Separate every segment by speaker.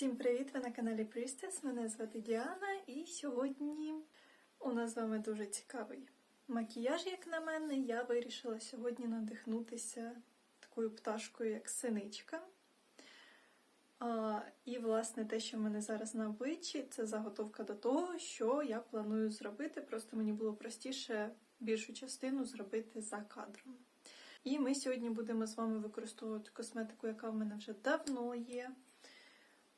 Speaker 1: Всім привіт! Ви на каналі Priestess. Мене звати Діана, і сьогодні у нас з вами дуже цікавий макіяж, як на мене. Я вирішила сьогодні надихнутися такою пташкою, як синичка. А, і, власне, те, що в мене зараз на обличчі, це заготовка до того, що я планую зробити. Просто мені було простіше більшу частину зробити за кадром. І ми сьогодні будемо з вами використовувати косметику, яка в мене вже давно є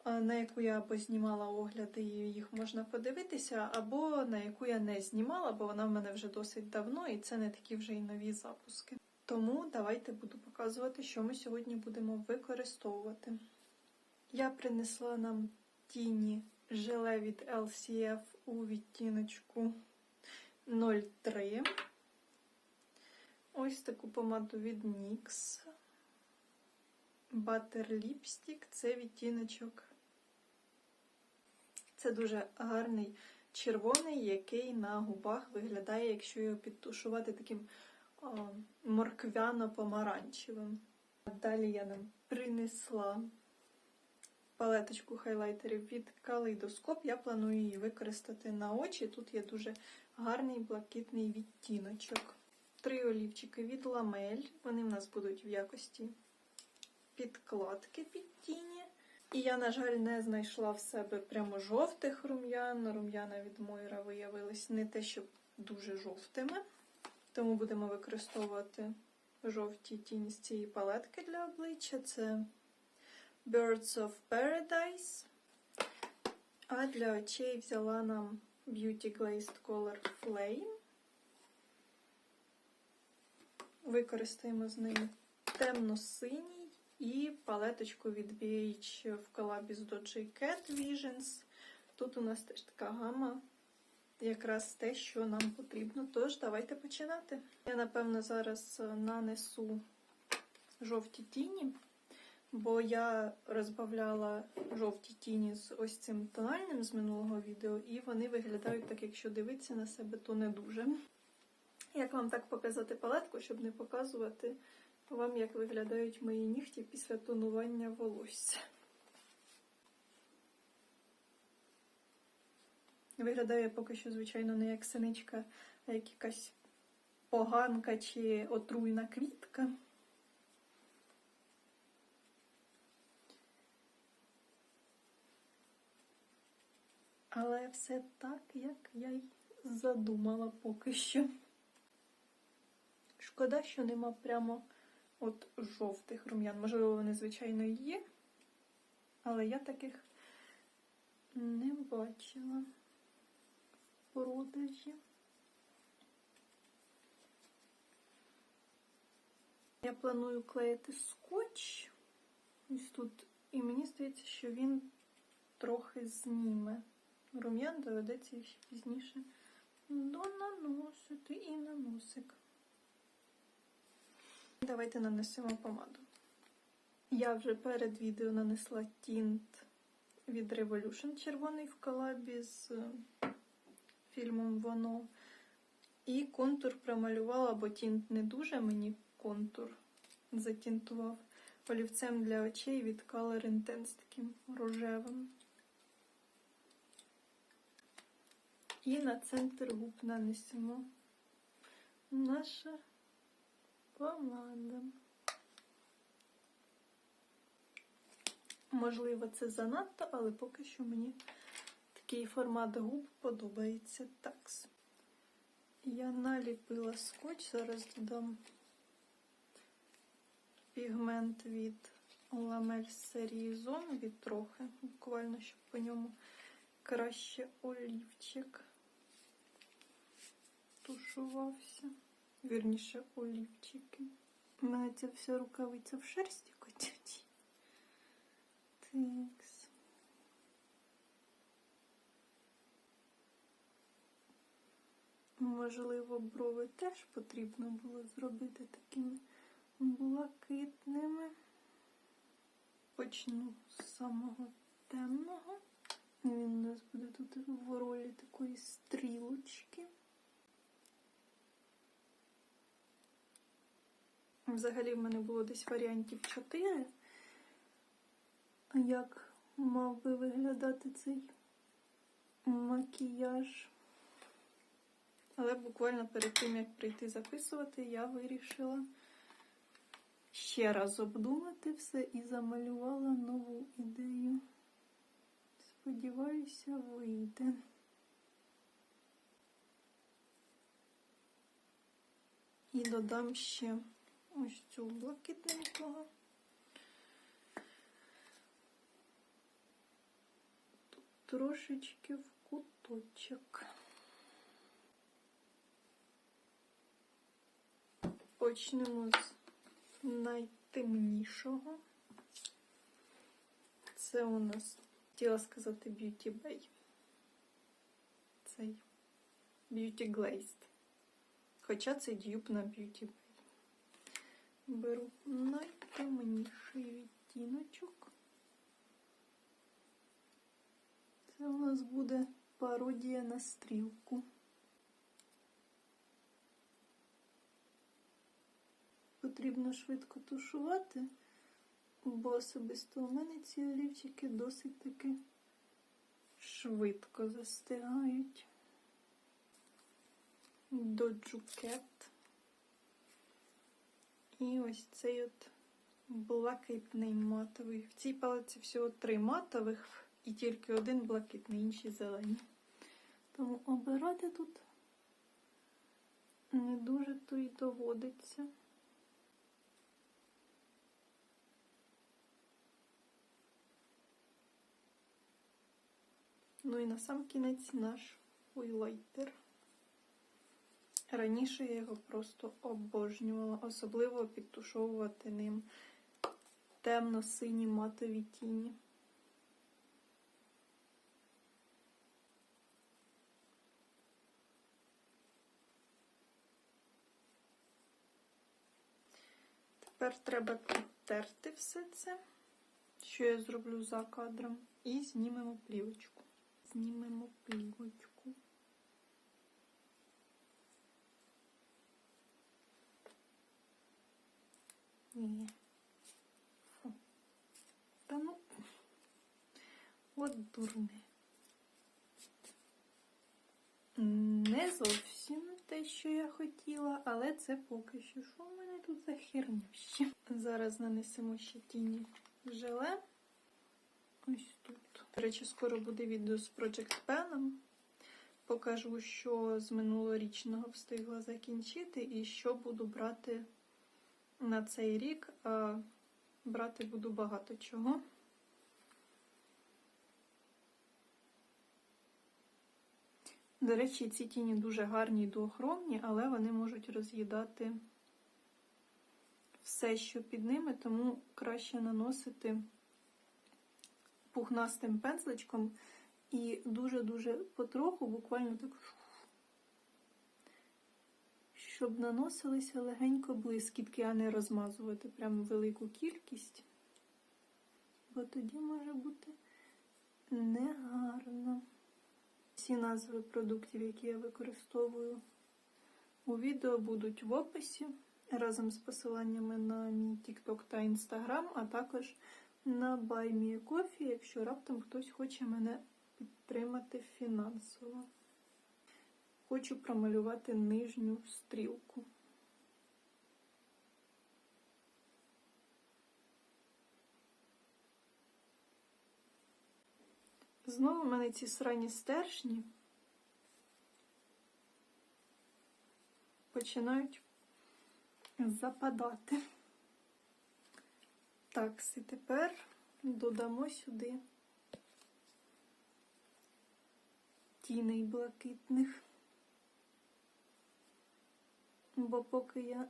Speaker 1: на яку я або знімала огляди, і їх можна подивитися, або на яку я не знімала, бо вона в мене вже досить давно, і це не такі вже й нові запуски. Тому давайте буду показувати, що ми сьогодні будемо використовувати. Я принесла нам тіні желе від LCF у відтіночку 03. Ось таку помаду від NYX. Butter Lipstick це відтіночок. Це дуже гарний червоний, який на губах виглядає, якщо його підтушувати таким морквяно-помаранчевим. Далі я нам принесла палеточку хайлайтерів від калейдоскоп. Я планую її використати на очі. Тут є дуже гарний блакитний відтіночок. Три олівчики від ламель. Вони в нас будуть в якості підкладки під тіні. І я, на жаль, не знайшла в себе прямо жовтих рум'ян. Рум'яна від Мойра виявились не те, щоб дуже жовтими. Тому будемо використовувати жовті тіні з цієї палетки для обличчя. Це Birds of Paradise. А для очей взяла нам Beauty Glazed Color Flame. Використаємо з неї темно-синій і палеточку від BH в колабі з Doja Cat Visions. Тут у нас теж така гама, якраз те, що нам потрібно. Тож, давайте починати. Я, напевно, зараз нанесу жовті тіні, бо я розбавляла жовті тіні з ось цим тональним з минулого відео, і вони виглядають так, якщо дивитися на себе, то не дуже. Як вам так показати палетку, щоб не показувати вам, як виглядають мої нігті після тонування волосся. Виглядає поки що, звичайно, не як синичка, а як якась поганка чи отруйна квітка. Але все так, як я й задумала поки що. Шкода, що нема прямо от жовтих рум'ян. Можливо, вони, звичайно, є, але я таких не бачила в продажі. Я планую клеїти скотч. Ось тут. І мені здається, що він трохи зніме. Рум'ян доведеться ще пізніше донаносити і на носик. Давайте нанесемо помаду. Я вже перед відео нанесла тінт від Revolution червоний в колабі з е, фільмом Воно. І контур промалювала, бо тінт не дуже мені контур затінтував. Олівцем для очей від Color Intense таким рожевим. І на центр губ нанесемо наше помада. Можливо, це занадто, але поки що мені такий формат губ подобається такс. Я наліпила скотч, зараз додам пігмент від ламель серії Зон від трохи, буквально, щоб по ньому краще олівчик тушувався. Вірніше, олівчики. У мене ця вся рукавиця в шерсті котячій. Такс. Можливо, брови теж потрібно було зробити такими блакитними. Почну з самого темного. Він у нас буде тут в ролі такої стрілочки. Взагалі в мене було десь варіантів 4, як мав би виглядати цей макіяж. Але буквально перед тим, як прийти записувати, я вирішила ще раз обдумати все і замалювала нову ідею. Сподіваюся, вийде. І додам ще ось цю блакитненького. Тут трошечки в куточок. Почнемо з найтемнішого. Це у нас, хотіла сказати, Beauty Bay. Цей Beauty Glazed. Хоча це дюб на Beauty Bay. Беру найтемніший відтіночок. Це у нас буде пародія на стрілку. Потрібно швидко тушувати, бо особисто у мене ці олівчики досить таки швидко застигають. Доджукет. І ось цей от блакитний матовий. В цій палиці всього три матових і тільки один блакитний, інші зелені. Тому обирати тут не дуже то й доводиться. Ну і на сам кінець наш уйлайтер. Раніше я його просто обожнювала, особливо підтушовувати ним темно-сині матові тіні. Тепер треба підтерти все це, що я зроблю за кадром, і знімемо плівочку. Знімемо плівочку. Ні. Фу. Та ну. От дурне. Не зовсім те, що я хотіла, але це поки що. Що в мене тут за херня ще? Зараз нанесемо ще тіні желе. Ось тут. До речі, скоро буде відео з Project Pen. Покажу, що з минулорічного встигла закінчити і що буду брати на цей рік. Брати буду багато чого. До речі, ці тіні дуже гарні і дуохромні, але вони можуть роз'їдати все, що під ними, тому краще наносити пухнастим пензличком і дуже-дуже потроху, буквально так, щоб наносилися легенько блискітки, а не розмазувати прям велику кількість, бо тоді може бути негарно. Всі назви продуктів, які я використовую у відео, будуть в описі разом з посиланнями на мій TikTok та Instagram, а також на BuyMeCoffee, якщо раптом хтось хоче мене підтримати фінансово. Хочу промалювати нижню стрілку. Знову в мене ці срані стержні починають западати. Так, і тепер додамо сюди тіней блакитних. Бо поки я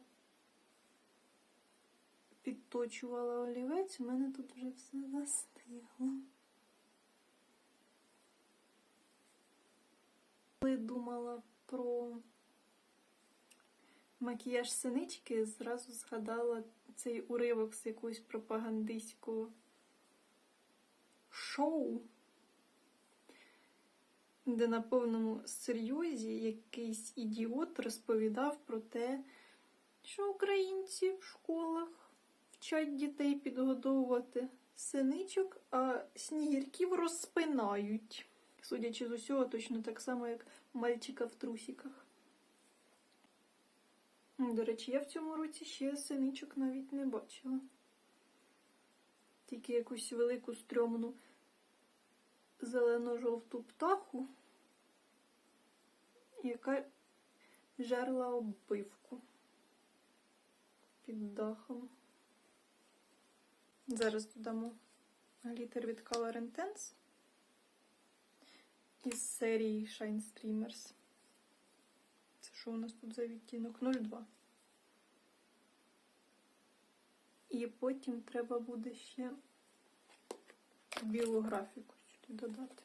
Speaker 1: підточувала олівець, у мене тут вже все застигло. Коли думала про макіяж синички, зразу згадала цей уривок з якогось пропагандистського шоу, де на повному серйозі якийсь ідіот розповідав про те, що українці в школах вчать дітей підгодовувати синичок, а снігірків розпинають. Судячи з усього, точно так само, як мальчика в трусіках. До речі, я в цьому році ще синичок навіть не бачила. Тільки якусь велику стрьомну зелено-жовту птаху, яка жерла оббивку під дахом. Зараз додамо глітер від Color Intense із серії Shine Streamers. Це що у нас тут за відтінок? 02. І потім треба буде ще білу графіку сюди додати.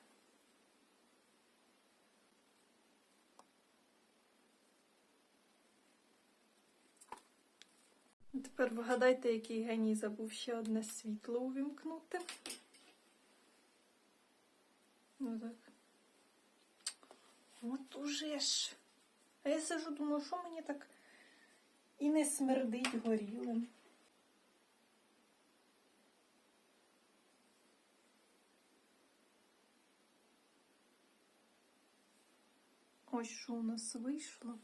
Speaker 1: Тепер вгадайте, який геній забув ще одне світло увімкнути. Ну так. От уже ж. А я сижу, думаю, що мені так і не смердить горілим. Ось що у нас вийшло.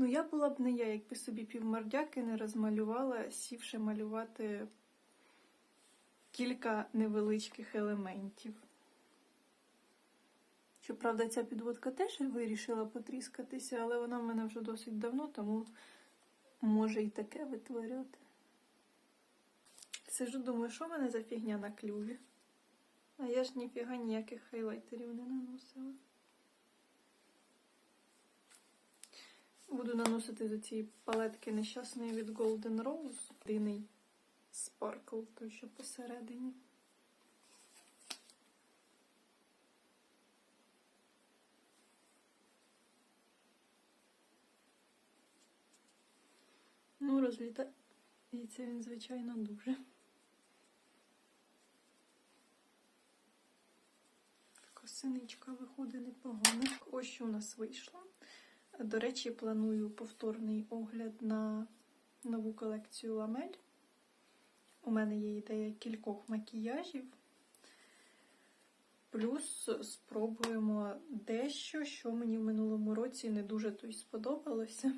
Speaker 1: Ну, я була б не я, якби собі півмордяки не розмалювала, сівши малювати кілька невеличких елементів. Щоправда, ця підводка теж вирішила потріскатися, але вона в мене вже досить давно, тому може і таке витворяти. Сижу, думаю, що в мене за фігня на клюві? А я ж ніфіга ніяких хайлайтерів не наносила. Буду наносити до цієї палетки нещасної від Golden Rose. Єдиний спаркл, той що посередині. Ну, розлітається він, звичайно, дуже. Така синичка виходить непогано. Ось що у нас вийшло. До речі, планую повторний огляд на нову колекцію ламель. У мене є ідея кількох макіяжів. Плюс спробуємо дещо, що мені в минулому році не дуже то й сподобалося.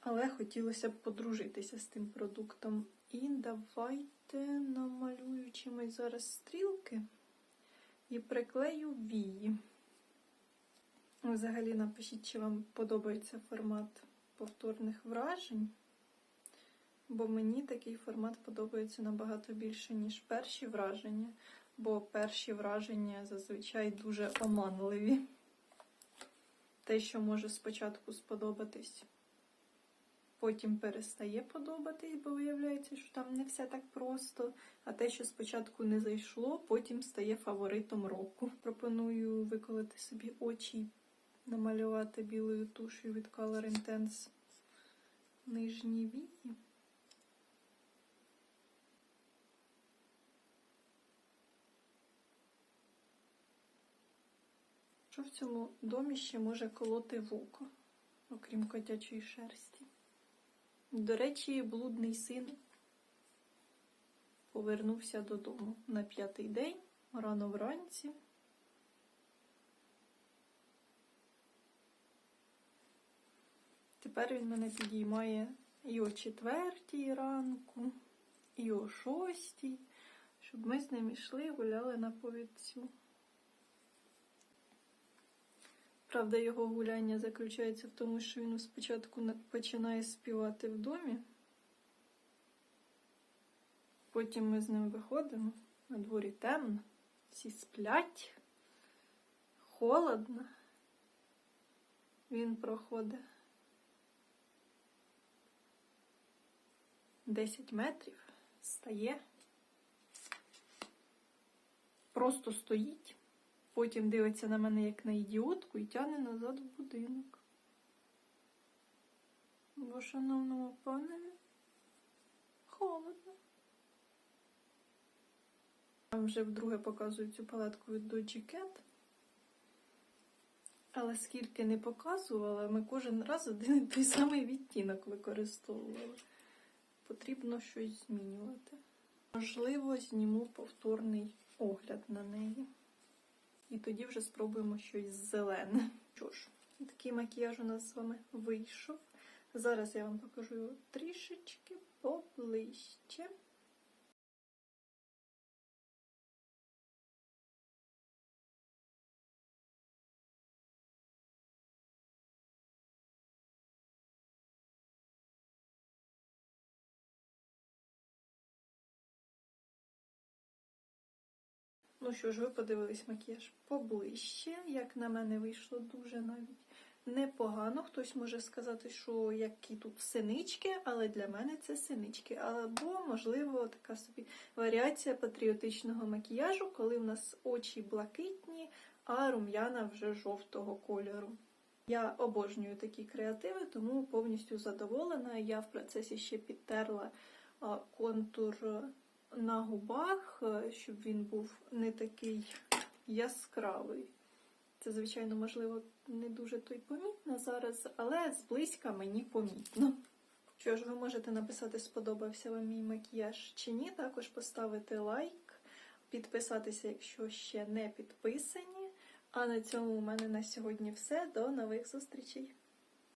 Speaker 1: Але хотілося б подружитися з тим продуктом. І давайте намалюю чимось зараз стрілки і приклею вії. Взагалі напишіть, чи вам подобається формат повторних вражень, бо мені такий формат подобається набагато більше, ніж перші враження, бо перші враження зазвичай дуже оманливі. Те, що може спочатку сподобатись, потім перестає подобатись, бо виявляється, що там не все так просто. А те, що спочатку не зайшло, потім стає фаворитом року. Пропоную виколити собі очі намалювати білою тушею від Color Intense нижні вії. Що в цьому домі ще може колоти вуко, окрім котячої шерсті? До речі, блудний син повернувся додому на п'ятий день, рано вранці. Тепер він мене підіймає і о четвертій ранку, і о шостій, щоб ми з ним йшли гуляли на повідцю. Правда, його гуляння заключається в тому, що він спочатку починає співати в домі. Потім ми з ним виходимо, на дворі темно, всі сплять, холодно. Він проходить 10 метрів, стає, просто стоїть, потім дивиться на мене як на ідіотку і тягне назад в будинок. Бо, шановному пане, холодно. Вам вже вдруге показую цю палетку від Dodgy Cat. Але скільки не показувала, ми кожен раз один і той самий відтінок використовували. Потрібно щось змінювати. Можливо, зніму повторний огляд на неї. І тоді вже спробуємо щось зелене. Що ж, такий макіяж у нас з вами вийшов. Зараз я вам покажу його трішечки поближче. Ну що ж, ви подивились макіяж поближче. Як на мене вийшло дуже навіть непогано. Хтось може сказати, що які тут синички, але для мене це синички. Або, можливо, така собі варіація патріотичного макіяжу, коли в нас очі блакитні, а рум'яна вже жовтого кольору. Я обожнюю такі креативи, тому повністю задоволена. Я в процесі ще підтерла контур на губах, е, щоб він був не такий яскравий. Це, звичайно, можливо, не дуже то помітно зараз, але зблизька мені помітно. Що ж, ви можете написати, сподобався вам мій макіяж чи ні. Також поставити лайк, підписатися, якщо ще не підписані. А на цьому у мене на сьогодні все. До нових зустрічей!